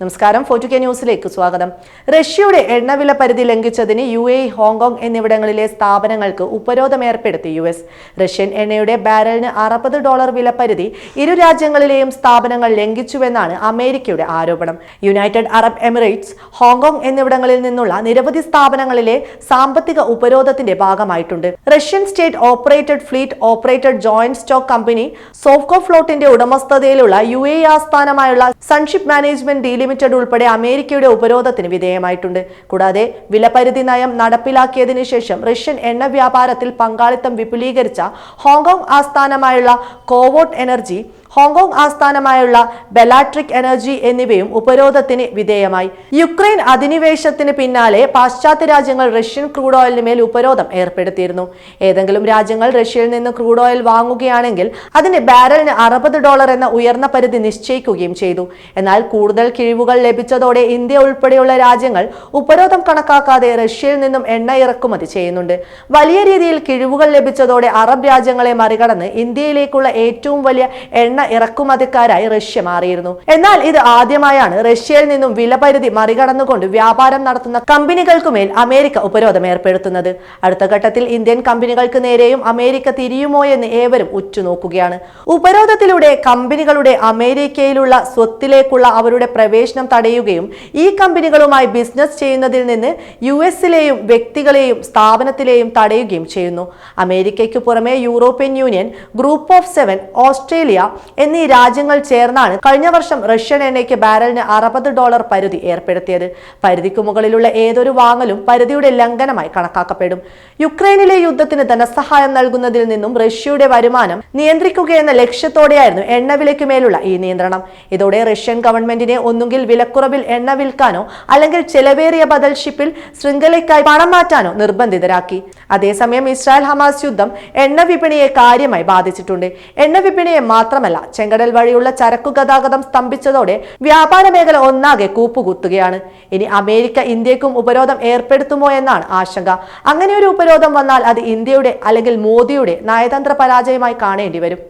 നമസ്കാരം. ഫോർട്ടു കെ ന്യൂസിലേക്ക് സ്വാഗതം. റഷ്യയുടെ എണ്ണവില പരിധി ലംഘിച്ചതിന് യു എ ഹോങ്കോങ് എന്നിവിടങ്ങളിലെ സ്ഥാപനങ്ങൾക്ക് ഉപരോധം ഏർപ്പെടുത്തി യു എസ്. റഷ്യൻ എണ്ണയുടെ ബാരലിന് അറുപത് ഡോളർ വില പരിധി ഇരു രാജ്യങ്ങളിലെയും സ്ഥാപനങ്ങൾ ലംഘിച്ചുവെന്നാണ് അമേരിക്കയുടെ ആരോപണം. യുണൈറ്റഡ് അറബ് എമിറേറ്റ്സ് ഹോങ്കോങ് എന്നിവിടങ്ങളിൽ നിന്നുള്ള നിരവധി സ്ഥാപനങ്ങളിലെ സാമ്പത്തിക ഉപരോധത്തിന്റെ ഭാഗമായിട്ടുണ്ട്. Russian state operated fleet operated joint stock company സോഫ്കോ ഫ്ലോട്ടിന്റെ ഉടമസ്ഥതയിലുള്ള യു എ ആസ്ഥാനമായുള്ള സൺഷിപ്പ് മാനേജ്മെന്റ് ഡി ലിമിറ്റഡ് ഉൾപ്പെടെ അമേരിക്കയുടെ ഉപരോധത്തിന് വിധേയമായിട്ടുണ്ട്. കൂടാതെ വിലപരിധി നയം നടപ്പിലാക്കിയതിനു ശേഷം റഷ്യൻ എണ്ണ വ്യാപാരത്തിൽ പങ്കാളിത്തം വിപുലീകരിച്ച ഹോങ്കോങ് ആസ്ഥാനമായുള്ള കോവോട്ട് എനർജി ഹോങ്കോങ് ആസ്ഥാനമായുള്ള ബെലാട്രിക് എനർജി എന്നിവയും ഉപരോധത്തിന് വിധേയമായി. യുക്രൈൻ അധിനിവേശത്തിന് പിന്നാലെ പാശ്ചാത്യ രാജ്യങ്ങൾ റഷ്യൻ ക്രൂഡ് ഓയിലിന് മേൽ ഉപരോധം ഏർപ്പെടുത്തിയിരുന്നു. ഏതെങ്കിലും രാജ്യങ്ങൾ റഷ്യയിൽ നിന്ന് ക്രൂഡ് ഓയിൽ വാങ്ങുകയാണെങ്കിൽ അതിന്റെ ബാരലിന് അറുപത് ഡോളർ എന്ന ഉയർന്ന പരിധി നിശ്ചയിക്കുകയും ചെയ്തു. എന്നാൽ കൂടുതൽ കിഴിവുകൾ ലഭിച്ചതോടെ ഇന്ത്യ ഉൾപ്പെടെയുള്ള രാജ്യങ്ങൾ ഉപരോധം കണക്കാക്കാതെ റഷ്യയിൽ നിന്നും എണ്ണ ഇറക്കുമതി ചെയ്യുന്നുണ്ട്. വലിയ രീതിയിൽ കിഴിവുകൾ ലഭിച്ചതോടെ അറബ് രാജ്യങ്ങളെ മറികടന്ന് ഇന്ത്യയിലേക്കുള്ള ഏറ്റവും വലിയ എണ്ണ ഇറക്കുമതിക്കാരായി റഷ്യ മാറിയിരുന്നു. എന്നാൽ ഇത് ആദ്യമായാണ് റഷ്യയിൽ നിന്നും വിലപരിധി മറികടന്നുകൊണ്ട് വ്യാപാരം നടത്തുന്ന കമ്പനികൾക്കുമേൽ അമേരിക്ക ഉപരോധം ഏർപ്പെടുത്തുന്നത്. അടുത്ത ഘട്ടത്തിൽ ഇന്ത്യൻ കമ്പനികൾക്ക് നേരെയും അമേരിക്ക തിരിയുമോ എന്ന് ഏവരും ഉറ്റുനോക്കുകയാണ്. ഉപരോധത്തിലൂടെ കമ്പനികളുടെ അമേരിക്കയിലുള്ള സ്വത്തിലേക്കുള്ള അവരുടെ പ്രവേശനം തടയുകയും ഈ കമ്പനികളുമായി ബിസിനസ് ചെയ്യുന്നതിൽ നിന്ന് യു എസിലെയും വ്യക്തികളെയും സ്ഥാപനത്തിലെയും തടയുകയും ചെയ്യുന്നു. അമേരിക്കയ്ക്ക് പുറമെ European union group of seven Australia എന്നീ രാജ്യങ്ങൾ ചേർന്നാണ് കഴിഞ്ഞ വർഷം റഷ്യൻ എണ്ണയ്ക്ക് ബാരലിന് അറുപത് ഡോളർ പരിധി ഏർപ്പെടുത്തിയത്. പരിധിക്ക് മുകളിലുള്ള ഏതൊരു വാങ്ങലും പരിധിയുടെ ലംഘനമായി കണക്കാക്കപ്പെടും. യുക്രൈനിലെ യുദ്ധത്തിന് ധനസഹായം നൽകുന്നതിൽ നിന്നും റഷ്യയുടെ വരുമാനം നിയന്ത്രിക്കുകയെന്ന ലക്ഷ്യത്തോടെയായിരുന്നു എണ്ണവിലയ്ക്ക് മേലുള്ള ഈ നിയന്ത്രണം. ഇതോടെ റഷ്യൻ ഗവൺമെന്റിനെ ഒന്നുകിൽ വിലക്കുറവിൽ എണ്ണ വിൽക്കാനോ അല്ലെങ്കിൽ ചെലവേറിയ ബദൽ ഷിപ്പിൽ ശൃംഖലയ്ക്കായി പണം മാറ്റാനോ നിർബന്ധിതരാക്കി. അതേസമയം ഇസ്രായേൽ ഹമാസ് യുദ്ധം എണ്ണ വിപണിയെ കാര്യമായി ബാധിച്ചിട്ടുണ്ട്. എണ്ണ വിപണിയെ മാത്രമല്ല ചെങ്കടൽ വഴിയുള്ള ചരക്കു ഗതാഗതം സ്തംഭിച്ചതോടെ വ്യാപാര മേഖല ഒന്നാകെ കൂപ്പുകുത്തുകയാണ്. ഇനി അമേരിക്ക ഇന്ത്യക്കും ഉപരോധം ഏർപ്പെടുത്തുമോ എന്നാണ് ആശങ്ക. അങ്ങനെ ഒരു ഉപരോധം വന്നാൽ അത് ഇന്ത്യയുടെ അല്ലെങ്കിൽ മോദിയുടെ നയതന്ത്ര പരാജയമായി കാണേണ്ടി വരും.